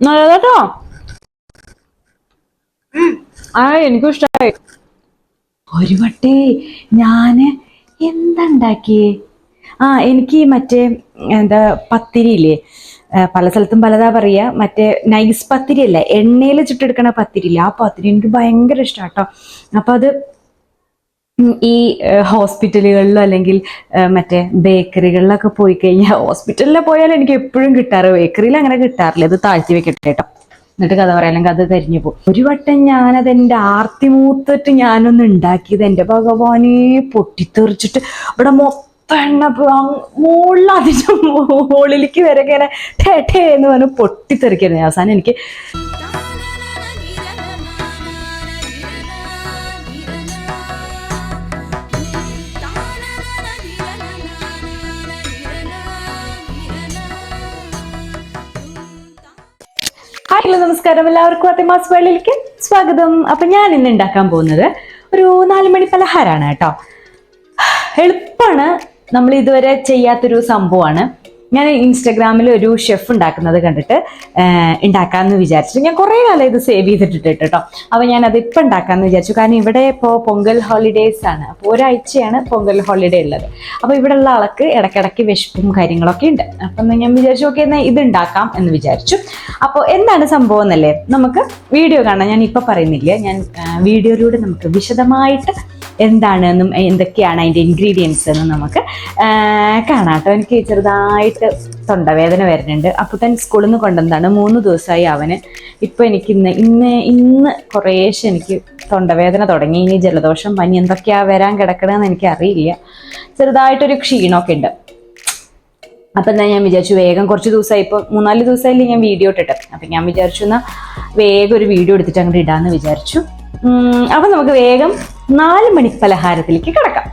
നല്ലതാട്ടോ ആ എനിക്കും ഇഷ്ടമായി ഒരു വട്ടേ ഞാൻ എന്താ ഉണ്ടാക്കിയേ ആ എനിക്ക് മറ്റേ എന്താ പത്തിരി ഇല്ലേ ആ, പല സ്ഥലത്തും പലതാ പറയുക മറ്റേ നൈസ് പത്തിരി അല്ലേ എണ്ണയിൽ ചുട്ടെടുക്കണ പത്തിരി ഇല്ലേ ആ പത്തിരി എനിക്ക് ഭയങ്കര ഇഷ്ടാട്ടോ അപ്പൊ അത് ഈ ഹോസ്പിറ്റലുകളിലോ അല്ലെങ്കിൽ മറ്റേ ബേക്കറികളിലൊക്കെ പോയി കഴിഞ്ഞാൽ ഹോസ്പിറ്റലിൽ പോയാൽ എനിക്ക് എപ്പോഴും കിട്ടാറ്. ബേക്കറിയിൽ അങ്ങനെ കിട്ടാറില്ല. അത് താഴ്ത്തി വെക്കട്ടെ കേട്ടോ. എന്നിട്ട് കഥ പറയാം. അല്ലെങ്കിൽ അത് കരിഞ്ഞു പോകും. ഒരു വട്ടം ഞാനത് എന്റെ ആർത്തി മൂത്തിട്ട് ഞാനൊന്ന് ഉണ്ടാക്കിയത് എന്റെ ഭഗവാനെ പൊട്ടിത്തെറിച്ചിട്ട് ഇവിടെ മൊത്തം എണ്ണ മുകളിൽ അതിന്റെ മുകളിലേക്ക് വരെ ഇങ്ങനെ ടേ എന്ന് പറഞ്ഞ് പൊട്ടിത്തെറിക്കുന്നത് അവസാനം എനിക്ക് ഹലോ നമസ്കാരം. എല്ലാവർക്കും അത്തിമാസ് വേളിലേക്ക് സ്വാഗതം. അപ്പൊ ഞാൻ ഇന്ന് ഉണ്ടാക്കാൻ പോകുന്നത് ഒരു നാലുമണി പലഹാരമാണ് കേട്ടോ. എളുപ്പമാണ് നമ്മൾ ഇതുവരെ ചെയ്യാത്തൊരു സംഭവമാണ്. ഞാൻ ഇൻസ്റ്റഗ്രാമിൽ ഒരു ഷെഫ് ഉണ്ടാക്കുന്നത് കണ്ടിട്ട് ഉണ്ടാക്കാമെന്ന് വിചാരിച്ചു ഞാൻ കുറേ കാലം ഇത് സേവ് ചെയ്തിട്ടിട്ട് കേട്ടോ. അപ്പോൾ ഞാനത് ഇപ്പം ഉണ്ടാക്കാമെന്ന് വിചാരിച്ചു. കാരണം ഇവിടെ ഇപ്പോൾ പൊങ്കൽ ഹോളിഡേയ്സ് ആണ്. അപ്പോൾ ഒരാഴ്ചയാണ് പൊങ്കൽ ഹോളിഡേ ഉള്ളത്. അപ്പോൾ ഇവിടെ ഉള്ള ആൾക്ക് ഇടയ്ക്കിടയ്ക്ക് വിശപ്പും കാര്യങ്ങളൊക്കെ ഉണ്ട്. അപ്പം ഞാൻ വിചാരിച്ചു ഓക്കെ എന്നാൽ ഇത് ഉണ്ടാക്കാം എന്ന് വിചാരിച്ചു. അപ്പോൾ എന്താണ് സംഭവം എന്നല്ലേ? നമുക്ക് വീഡിയോ കാണാം. ഞാൻ ഇപ്പം പറയുന്നില്ല ഞാൻ വീഡിയോയിലൂടെ നമുക്ക് വിശദമായിട്ട് എന്താണെന്നും എന്തൊക്കെയാണ് അതിന്റെ ഇൻഗ്രീഡിയൻസ് എന്നും നമുക്ക് കാണാം കേട്ടോ. എനിക്ക് ചെറുതായിട്ട് തൊണ്ടവേദന വരുന്നുണ്ട്. അപ്പുട്ടൻ സ്കൂളിൽ നിന്ന് കൊണ്ടുവന്നതാണ്. മൂന്ന് ദിവസമായി അവന്. ഇപ്പം എനിക്ക് ഇന്ന് ഇന്ന് ഇന്ന് കുറേശ്ശെ എനിക്ക് തൊണ്ടവേദന തുടങ്ങി. ഇനി ജലദോഷം പനി എന്തൊക്കെയാ വരാൻ കിടക്കണമെന്ന് എനിക്ക് അറിയില്ല ചെറുതായിട്ടൊരു ക്ഷീണമൊക്കെ ഉണ്ട്. അപ്പം എന്നാൽ ഞാൻ വിചാരിച്ചു വേഗം കുറച്ച് ദിവസമായി. ഇപ്പോൾ മൂന്നാൽ ദിവസമായില്ലേ ഞാൻ വീഡിയോ ഇട്ടിട്ട്. അപ്പം ഞാൻ വിചാരിച്ചു എന്നാൽ വേഗം ഒരു വീഡിയോ എടുത്തിട്ട് അങ്ങോട്ട് ഇടാമെന്ന് വിചാരിച്ചു. അപ്പം നമുക്ക് വേഗം നാല് മണി പലഹാരത്തിലേക്ക് കിടക്കാം.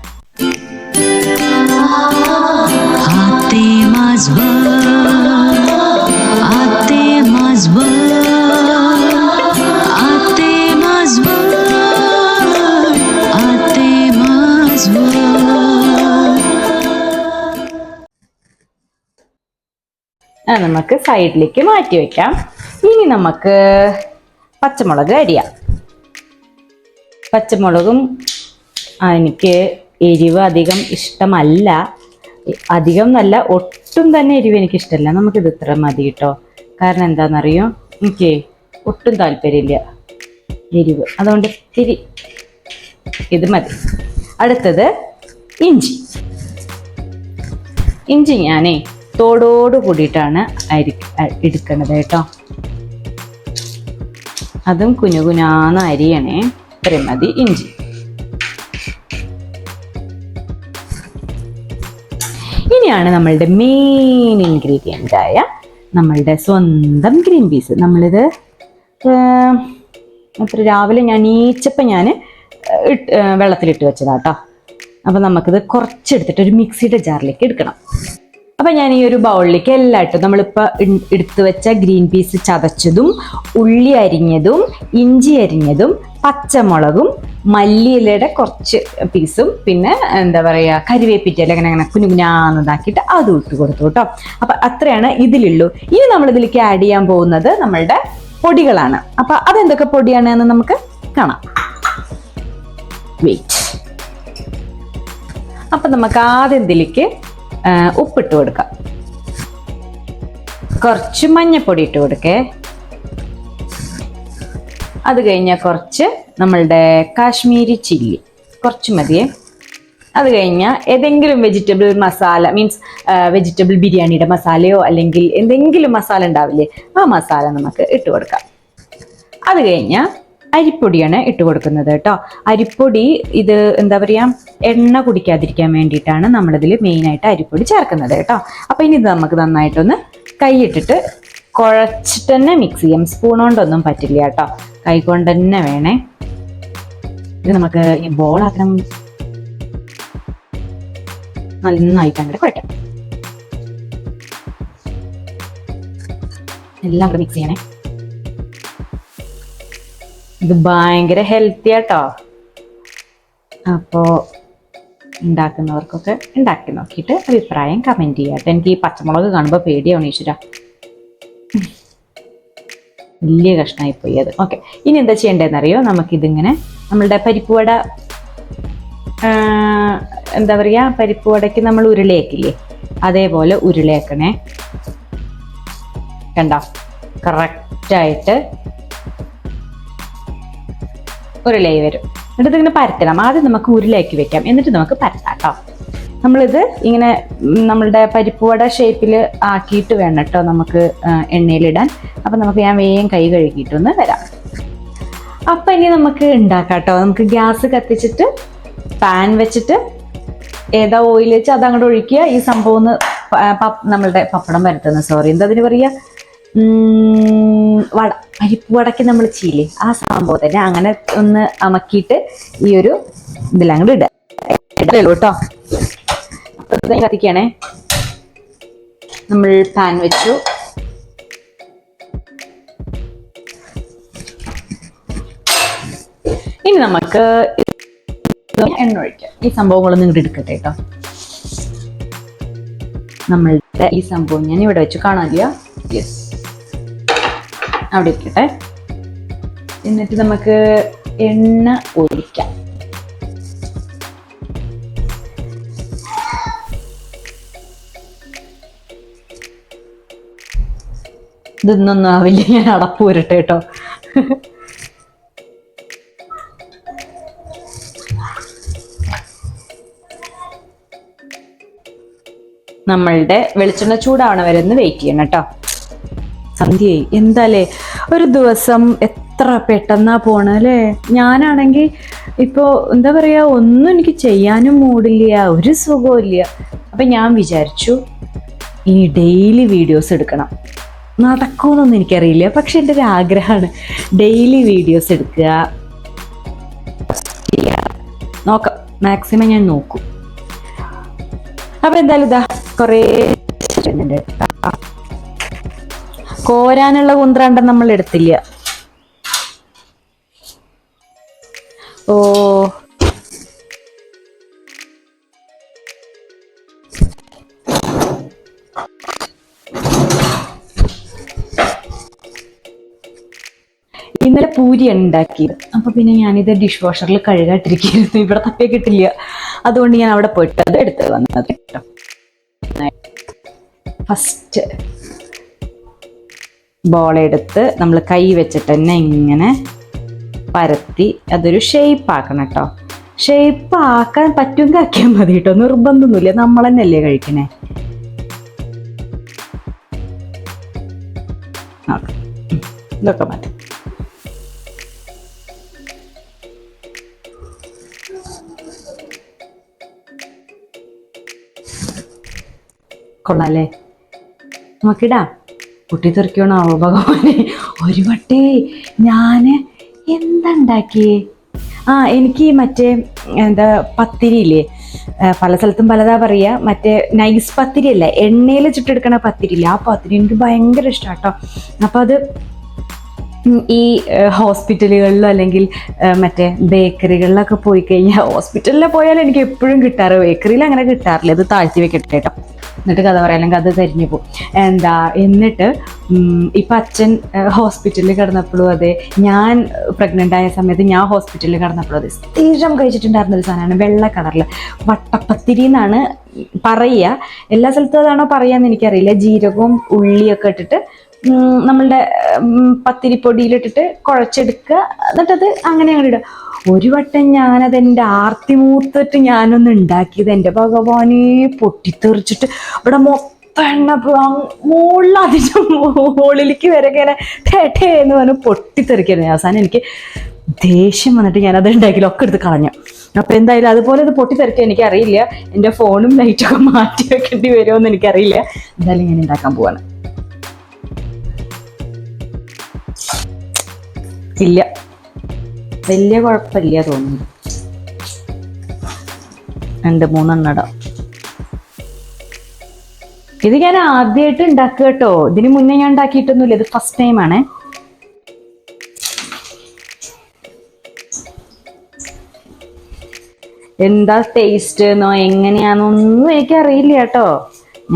നമുക്ക് സൈഡിലേക്ക് മാറ്റി വെക്കാം. ഇനി നമുക്ക് പച്ചമുളക് അരിയാം. പച്ചമുളകും എനിക്ക് എരിവ് അധികം ഇഷ്ടമല്ല. അധികം നല്ല ഒട്ടും തന്നെ എരിവ് എനിക്ക് ഇഷ്ടമല്ല നമുക്കിത് ഇത്ര മതി കേട്ടോ. കാരണം എന്താണെന്നറിയോ എനിക്ക് ഒട്ടും താല്പര്യമില്ല എരിവ്. അതുകൊണ്ട് ഇത്തിരി ഇത് മതി. അടുത്തത് ഇഞ്ചി. ഇഞ്ചി ഞാനേ തോടോട് കൂടിയിട്ടാണ് എടുക്കണത് കേട്ടോ. അതും കുനുകുനാന്ന് അരിയണേ. ഇത്രയും മതി ഇഞ്ചി. ഇനിയാണ് നമ്മളുടെ മെയിൻ ഇൻഗ്രീഡിയന്റ് ആയ നമ്മളുടെ സ്വന്തം ഗ്രീൻ പീസ് നമ്മളിത് അത്ര രാവിലെ ഞാൻ ഈച്ചപ്പം ഞാൻ വെള്ളത്തിലിട്ട് വെച്ചതാട്ടോ. അപ്പം നമുക്കിത് കുറച്ചെടുത്തിട്ട് ഒരു മിക്സിയുടെ ജാറിലേക്ക് എടുക്കണം. അപ്പം ഞാൻ ഈ ഒരു ബൗളിലേക്ക് എല്ലാം ഇട്ടു. നമ്മളിപ്പോൾ എടുത്തു വെച്ച ഗ്രീൻ പീസ് ചതച്ചതും ഉള്ളി അരിഞ്ഞതും ഇഞ്ചി അരിഞ്ഞതും പച്ചമുളകും മല്ലിയിലയുടെ കുറച്ച് പീസും പിന്നെ എന്താ പറയുക കരിവേപ്പിറ്റ അങ്ങനെ അങ്ങനെ കുനുകുനാന്നതാക്കിയിട്ട് അതും ഇട്ട് കൊടുത്തു കേട്ടോ. അപ്പം അത്രയാണ് ഇതിലുള്ളൂ. ഇനി നമ്മൾ ഇതിലേക്ക് ആഡ് ചെയ്യാൻ പോകുന്നത് നമ്മളുടെ പൊടികളാണ്. അപ്പം അതെന്തൊക്കെ പൊടിയാണ് എന്ന് നമുക്ക് കാണാം. വെയിറ്റ് അപ്പം നമുക്ക് ആദ്യം ഇതിലേക്ക് ഉപ്പിട്ട് കൊടുക്കാം. കുറച്ച് മഞ്ഞപ്പൊടി ഇട്ട് കൊടുക്കേ. അത് കഴിഞ്ഞാൽ കുറച്ച് നമ്മളുടെ കാശ്മീരി ചില്ലി. കുറച്ച് മതിയേ. അത് കഴിഞ്ഞാൽ ഏതെങ്കിലും വെജിറ്റബിൾ മസാല മീൻസ് വെജിറ്റബിൾ ബിരിയാണിയുടെ മസാലയോ അല്ലെങ്കിൽ എന്തെങ്കിലും മസാല ഉണ്ടാവില്ലേ ആ മസാല നമുക്ക് ഇട്ട് കൊടുക്കാം. അത് കഴിഞ്ഞാൽ അരിപ്പൊടിയാണ് ഇട്ട് കൊടുക്കുന്നത് കേട്ടോ. അരിപ്പൊടി ഇത് എന്താ പറയുക എണ്ണ കുടിക്കാതിരിക്കാൻ വേണ്ടിയിട്ടാണ് നമ്മളിതിൽ മെയിനായിട്ട് അരിപ്പൊടി ചേർക്കുന്നത് കേട്ടോ. അപ്പോൾ ഇനി ഇത് നമുക്ക് നന്നായിട്ടൊന്ന് കൈയിട്ടിട്ട് കുഴച്ചിട്ട് തന്നെ മിക്സ് ചെയ്യാം. സ്പൂൺ കൊണ്ടൊന്നും പറ്റില്ല കേട്ടോ. കൈ കൊണ്ട് തന്നെ വേണേ. ഇത് നമുക്ക് ഈ ബോളാക്കണം നന്നായിട്ട് അങ്ങോട്ട് കുഴക്കാം. എല്ലാം കൂടെ മിക്സ് ചെയ്യണേ. ഇത് ഭയങ്കര ഹെൽത്തി ആട്ടോ. അപ്പോൾ ഉണ്ടാക്കുന്നവർക്കൊക്കെ ഉണ്ടാക്കി നോക്കിയിട്ട് അഭിപ്രായം കമന്റ് ചെയ്യാം. എനിക്ക് ഈ പച്ചമുളക് കാണുമ്പോൾ പേടിയാണ് ഈശ്വര. വലിയ കഷ്ണമായി പോയി അത്. ഓക്കെ ഇനി എന്താ ചെയ്യേണ്ടതെന്നറിയോ? നമുക്കിതിങ്ങനെ നമ്മളുടെ പരിപ്പുവട എന്താ പറയുക പരിപ്പുവടയ്ക്ക് നമ്മൾ ഉരുളയാക്കില്ലേ? അതേപോലെ ഉരുളയാക്കണേ കണ്ടോ? കറക്റ്റായിട്ട് ഉരുളയായി വരും. എന്നിട്ട് ഇതിങ്ങനെ പരത്തണം. ആദ്യം നമുക്ക് ഉരുളയാക്കി വെക്കാം. എന്നിട്ട് നമുക്ക് പരത്താം കേട്ടോ നമ്മളിത് ഇങ്ങനെ നമ്മളുടെ പരിപ്പുവട ഷേപ്പിൽ ആക്കിയിട്ട് വേണം കേട്ടോ നമുക്ക് എണ്ണയിലിടാൻ. അപ്പം നമുക്ക് ഞാൻ വേഗം കൈ കഴുകിയിട്ടൊന്ന് വരാം. അപ്പം ഇനി നമുക്ക് ഉണ്ടാക്കാം കേട്ടോ നമുക്ക് ഗ്യാസ് കത്തിച്ചിട്ട് പാൻ വെച്ചിട്ട് ഏതാ ഓയിൽ വെച്ച് അത് അങ്ങോട്ട് ഒഴിക്കുക. ഈ സംഭവം ഒന്ന് നമ്മളുടെ പപ്പടം പരത്തുന്ന സോറി എന്താ അതിന് പറയുക വട പരിപ്പ് വടക്ക് നമ്മൾ ചീലി. ആ സംഭവം തന്നെ അങ്ങനെ ഒന്ന് അമക്കിയിട്ട് ഈ ഒരു ഇതിലങ്ങോട്ട് ഇടുക ഇടാം. കേട്ടോ കത്തിക്കണേ. നമ്മൾ പാൻ വെച്ചു. ഇനി നമുക്ക് എണ്ണ ഒഴിക്കാം. ഈ സംഭവങ്ങളൊന്നും ഇങ്ങോട്ട് എടുക്കട്ടെ കേട്ടോ നമ്മളുടെ ഈ സംഭവം ഞാൻ ഇവിടെ വെച്ച് കാണാനില്ല യെസ് അവിടെ ഇരിക്കട്ടെ. എന്നിട്ട് നമുക്ക് എണ്ണ ഒഴിക്കാം. ഇതൊന്നും ആവില്ല. ഞാൻ അടപ്പ് വരട്ടെ കേട്ടോ. നമ്മളുടെ വെളിച്ചെണ്ണ ചൂടാവണ വരെ ഒന്ന് വെയിറ്റ് ചെയ്യണം കേട്ടോ. സന്ധ്യയായി. എന്താലേ? ഒരു ദിവസം എത്ര പെട്ടെന്നാ പോണ അല്ലേ ഞാനാണെങ്കിൽ ഇപ്പോൾ എന്താ പറയുക ഒന്നും എനിക്ക് ചെയ്യാനും മൂടില്ല ഒരു സുഖവും ഇല്ല. അപ്പം ഞാൻ വിചാരിച്ചു ഇനി ഡെയിലി വീഡിയോസ് എടുക്കണം. നടക്കുമെന്നൊന്നും എനിക്കറിയില്ല. പക്ഷെ എന്റെ ഒരു ആഗ്രഹമാണ് ഡെയിലി വീഡിയോസ് എടുക്കുക. നോക്കാം. മാക്സിമം ഞാൻ നോക്കും. അപ്പോൾ എന്തായാലും ഇതാ കുറേ. കോരാനുള്ള കുന്ത്രണ്ടം നമ്മൾ എടുത്തില്ല. ഓ. ഇന്നലെ പൂരി ഉണ്ടാക്കിയത് അപ്പൊ പിന്നെ ഞാനിത് ഡിഷ് വാഷറിൽ കഴുകാട്ടിരിക്കുന്നു. ഇവിടെ തപ്പിയെ കിട്ടില്ല. അതുകൊണ്ട് ഞാൻ അവിടെ പോയിട്ട് അത് എടുത്ത് വന്നത് കേട്ടോ. ഫസ്റ്റ് ബോൾ എടുത്ത് നമ്മൾ കൈ വെച്ചിട്ട് തന്നെ ഇങ്ങനെ പരത്തി അതൊരു ഷേപ്പ് ആക്കണം കേട്ടോ. ഷേപ്പ് ആക്കാൻ പറ്റുമെങ്കിൽ ആക്കിയാൽ മതി കേട്ടോ. നിർബന്ധമൊന്നുമില്ല. നമ്മൾ തന്നെയല്ലേ കഴിക്കണേ. ഇതൊക്കെ മതി കൊള്ളാം അല്ലേ? കുട്ടി തെറിക്കണോ ഭഗവാനെ? ഒരു വട്ടേ ഞാൻ എന്താ ഉണ്ടാക്കിയേ? ആ എനിക്ക് മറ്റേ എന്താ പത്തിരി ഇല്ലേ? ആ, പല സ്ഥലത്തും പലതാ പറയുക മറ്റേ നൈസ് പത്തിരി അല്ല? എണ്ണയിൽ ചുട്ടെടുക്കണ പത്തിരി ഇല്ലേ? ആ പത്തിരി എനിക്ക് ഭയങ്കര ഇഷ്ടമാണ് കേട്ടോ അപ്പം അത് ഈ ഹോസ്പിറ്റലുകളിലോ അല്ലെങ്കിൽ മറ്റേ ബേക്കറികളിലൊക്കെ പോയി കഴിഞ്ഞാൽ ഹോസ്പിറ്റലിൽ പോയാൽ എനിക്ക് എപ്പോഴും കിട്ടാറ്. ബേക്കറിയിൽ അങ്ങനെ കിട്ടാറില്ല. അത് താഴ്ത്തി വെക്കട്ടെ കേട്ടോ എന്നിട്ട് കഥ പറയാം അല്ലെങ്കിൽ അത് കരിഞ്ഞു പോകും. എന്താ എന്നിട്ട് ഇപ്പം അച്ഛൻ ഹോസ്പിറ്റലിൽ കിടന്നപ്പോഴും അതെ ഞാൻ പ്രഗ്നന്റ് ആയ സമയത്ത് ഞാൻ ഹോസ്പിറ്റലിൽ കിടന്നപ്പോഴും അതെ സ്ഥിരം കഴിച്ചിട്ടുണ്ടായിരുന്ന ഒരു സാധനമാണ് വെള്ള കളറിൽ വട്ടപ്പത്തിരി എന്നാണ് പറയുക. എല്ലാ സ്ഥലത്തും അതാണോ പറയുകയെന്ന് എനിക്കറിയില്ല. ജീരകവും ഉള്ളിയൊക്കെ ഇട്ടിട്ട് നമ്മളുടെ പത്തിരിപ്പൊടിയിലിട്ടിട്ട് കുഴച്ചെടുക്കുക. എന്നിട്ടത് അങ്ങനെ അങ്ങനെ ഇടുക. ഒരു വട്ടം ഞാനത് എന്റെ ആർത്തി മൂത്തിട്ട് ഞാനൊന്ന് ഉണ്ടാക്കിയത് എന്റെ ഭഗവാനെ പൊട്ടിത്തെറിച്ചിട്ട് ഇവിടെ മൊത്തം എണ്ണ മുകളിൽ അതിന്റെ മുകളിലേക്ക് വരെ ഇങ്ങനെ ടേട്ടേ എന്ന് പറഞ്ഞ് പൊട്ടിത്തെറിക്കുന്നത് അവസാനം എനിക്ക് ദേഷ്യം വന്നിട്ട് ഞാനത് ഉണ്ടാക്കിയില്ല. ഒക്കെ എടുത്ത് കളഞ്ഞു. അപ്പൊ എന്തായാലും അതുപോലെ ഇത് പൊട്ടിത്തെറിക്കാൻ എനിക്കറിയില്ല. എന്റെ ഫോണും ലൈറ്റൊക്കെ മാറ്റി വെക്കേണ്ടി വരുമോ എനിക്കറിയില്ല. എന്തായാലും ഞാൻ ഉണ്ടാക്കാൻ പോവാണ്. ഇല്ല. വലിയ കുഴപ്പമില്ല തോന്നുന്നു. രണ്ട് മൂന്നെണ്ണം ഇടാം ഇത് ഞാൻ ആദ്യമായിട്ട് ഉണ്ടാക്കുക കേട്ടോ. ഇതിന് മുന്നേ ഞാൻ ഉണ്ടാക്കിയിട്ടൊന്നുമില്ല. ഇത് ഫസ്റ്റ് ടൈം ആണ്. എന്താ ടേസ്റ്റ് എന്നോ എങ്ങനെയാണെന്നൊന്നും എനിക്കറിയില്ല കേട്ടോ.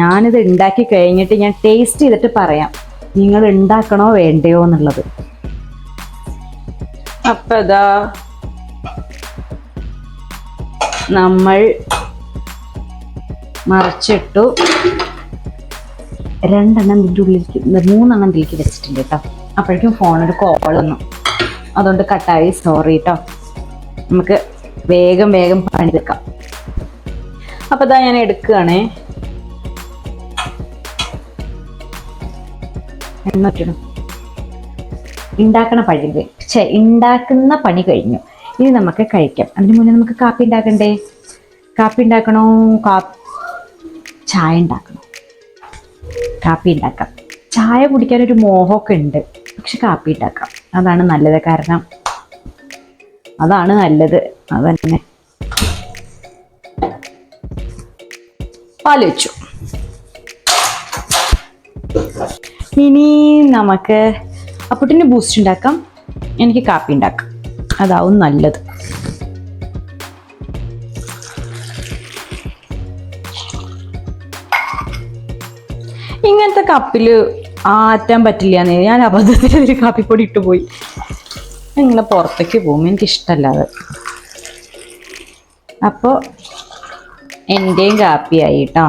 ഞാനിത് ഉണ്ടാക്കി കഴിഞ്ഞിട്ട് ഞാൻ ടേസ്റ്റ് ചെയ്തിട്ട് പറയാം. നിങ്ങൾ ഉണ്ടാക്കണോ വേണ്ടയോ എന്നുള്ളത്. അപ്പൊ ഇതാ നമ്മൾ മറിച്ചിട്ടു രണ്ടെണ്ണം ഇതിന്റെ ഉള്ളിലേക്ക് മൂന്നെണ്ണം ഇതിലേക്ക് വെച്ചിട്ടുണ്ട് കേട്ടോ അപ്പോഴേക്കും ഫോണൊരു കോൾ വന്നു. അതുകൊണ്ട് കട്ടായി. സോറി കേട്ടോ നമുക്ക് വേഗം വേഗം പണി തീർക്കാം. അപ്പൊ ഇതാ ഞാൻ എടുക്കുകയാണേ. എന്നിട്ടിടും ഉണ്ടാക്കണ പണി ഛേ ഉണ്ടാക്കുന്ന പണി കഴിഞ്ഞു. ഇനി നമുക്ക് കഴിക്കാം. അതിന് മുന്നേ നമുക്ക് കാപ്പി ഉണ്ടാക്കണ്ടേ കാപ്പി ഉണ്ടാക്കണോ കാ ചായ ഉണ്ടാക്കണം കാപ്പി ഉണ്ടാക്കാം ചായ കുടിക്കാൻ ഒരു മോഹമൊക്കെ ഉണ്ട്. പക്ഷെ കാപ്പി ഉണ്ടാക്കാം അതാണ് നല്ലത്. കാരണം അതാണ് നല്ലത്. അതന്നെ. പാൽ വെച്ചു. ഇനി നമുക്ക് അപ്പുട്ടിന് ബൂസ്റ്റ് ഉണ്ടാക്കാം. എനിക്ക് കാപ്പി ഉണ്ടാക്കാം. അതാവും നല്ലത്. ഇങ്ങനത്തെ കപ്പിൽ ആറ്റാൻ പറ്റില്ല ഞാൻ അബദ്ധത്തിൽ ഒരു കാപ്പിപ്പൊടി ഇട്ട് പോയി ഇങ്ങനെ പുറത്തേക്ക് പോകും. എനിക്കിഷ്ടല്ല അത് അപ്പോൾ എന്റെയും കാപ്പിയായി കേട്ടോ.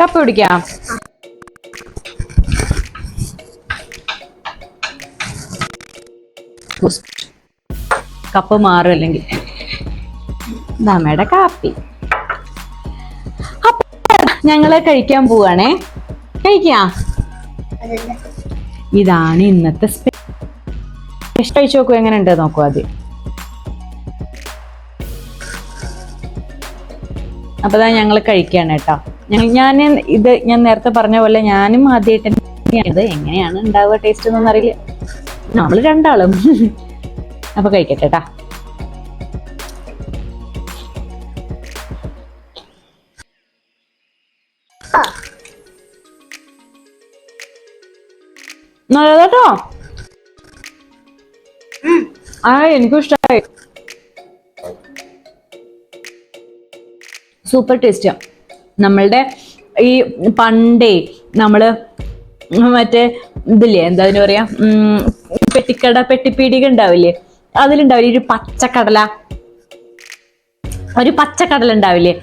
കപ്പ കുടിക്കാം. കപ്പ് മാറും അല്ലെങ്കിൽ നമ്മുടെ കാപ്പി. ഞങ്ങളെ കഴിക്കാൻ പോവാണേ. കഴിക്കാ? ഇതാണ് ഇന്നത്തെ സ്പെഷ്യൽ കഴിച്ചു നോക്കൂ എങ്ങനെ ഉണ്ട് നോക്കൂ ആദ്യം. അപ്പൊ അതാ ഞങ്ങൾ കഴിക്കാണ് കേട്ടോ. ഞാൻ ഇത് ഞാൻ നേരത്തെ പറഞ്ഞ പോലെ ഞാനും ആദ്യമായിട്ട് ഇത് എങ്ങനെയാണ് ഉണ്ടാവുക ടേസ്റ്റ് എന്നൊന്നും അറിയില്ല. നമ്മൾ രണ്ടാളും. അപ്പൊ കഴിക്കട്ടെ കേട്ടാ നല്ലതാട്ടോ? ആ എനിക്കും ഇഷ്ടമായി സൂപ്പർ ടേസ്റ്റ്. നമ്മളുടെ ഈ പണ്ടേ നമ്മൾ മറ്റേ ഇതില്ലേ എന്താ പറയാ? പെട്ടിക്കട പെട്ടിപ്പീടിക ഉണ്ടാവില്ലേ? അതിലുണ്ടാവില്ലേ? ഒരു പച്ചക്കടല. ഒരു പച്ചക്കടല ഉണ്ടാവില്ലേ?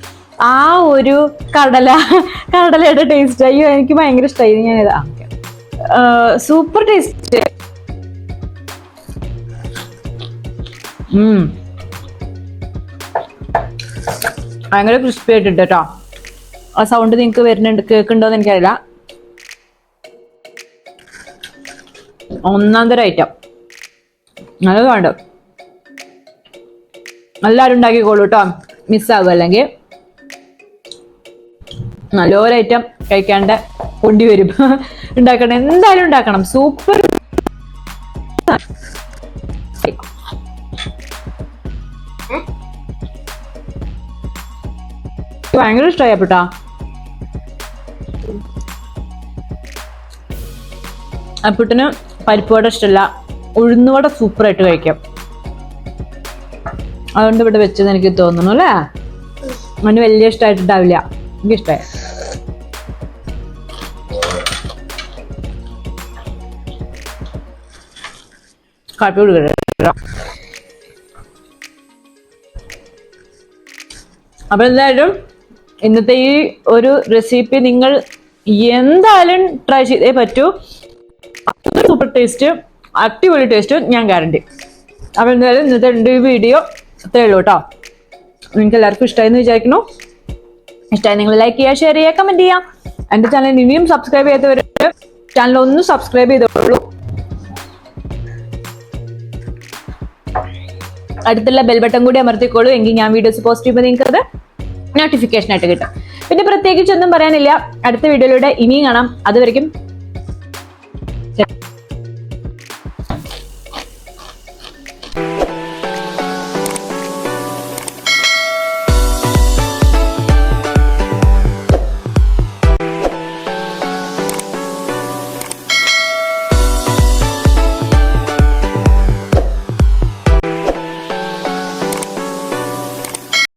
ആ ഒരു കടല കടലയുടെ ടേസ്റ്റ് അയ്യോ എനിക്ക് ഭയങ്കര ഇഷ്ടമായി ഞാൻ ഇതാ സൂപ്പർ ടേസ്റ്റ് ഭയങ്കര ക്രിസ്പി ആയിട്ടുണ്ട് കേട്ടോ ആ സൗണ്ട് നിങ്ങൾക്ക് വരുന്നുണ്ട് കേൾക്കുന്നുണ്ടോ എന്ന് എനിക്കറിയില്ല. ഒന്നാം ഐറ്റം ഐറ്റം വേണ്ട എല്ലാവരും ഉണ്ടാക്കിക്കോളൂ കേട്ടോ മിസ്സാകും അല്ലെങ്കിൽ. നല്ലൊരു ഐറ്റം കഴിക്കാണ്ട് കൊണ്ടി വരും. ഉണ്ടാക്കണം. എന്തായാലും ഉണ്ടാക്കണം. സൂപ്പർ ഭയങ്കര ഇഷ്ടമായി അപ്പട്ടാ. അപ്പുട്ടിന് പരിപ്പുവട ഇഷ്ടമല്ല ഉഴുന്നുവട സൂപ്പറായിട്ട് കഴിക്കാം. അതുകൊണ്ട് ഇവിടെ വെച്ചെന്ന് എനിക്ക് തോന്നുന്നു അല്ലേ? അവന് വലിയ ഇഷ്ടമായിട്ടുണ്ടാവില്ല എനിക്ക് ഇഷ്ടമായി കാപ്പി കൊടുക്കട്ടെ. അപ്പൊ എന്തായാലും ഇന്നത്തെ ഈ ഒരു റെസിപ്പി നിങ്ങൾ എന്തായാലും ട്രൈ ചെയ്തേ പറ്റൂ. സൂപ്പർ ടേസ്റ്റ് അടിപൊളി ടേസ്റ്റ് ഞാൻ ഗ്യാരണ്ടി അപ്പം എന്തായാലും ഇന്നത്തെ ഈ വീഡിയോ അത്രേ ഉള്ളൂ കേട്ടോ നിങ്ങൾക്ക് എല്ലാവർക്കും ഇഷ്ടമായി എന്ന് വിചാരിക്കുന്നു. ഇഷ്ടമായി നിങ്ങൾ ലൈക്ക് ചെയ്യുക ഷെയർ ചെയ്യുക കമന്റ് ചെയ്യാം എന്റെ ചാനൽ ഇനിയും സബ്സ്ക്രൈബ് ചെയ്യാത്തവർ ചാനൽ ഒന്ന് സബ്സ്ക്രൈബ് ചെയ്തോളൂ. അടുത്തുള്ള ബെൽബട്ടൺ കൂടി അമർത്തിക്കോളൂ എങ്കിൽ ഞാൻ വീഡിയോസ് പോസ്റ്റ് ചെയ്യുമ്പോൾ നിങ്ങൾക്ക് അത് നോട്ടിഫിക്കേഷൻ ആയിട്ട് കിട്ടും. പിന്നെ പ്രത്യേകിച്ച് ഒന്നും പറയാനില്ല. അടുത്ത വീഡിയോയിലൂടെ ഇനിയും കാണാം. അതുവരെയും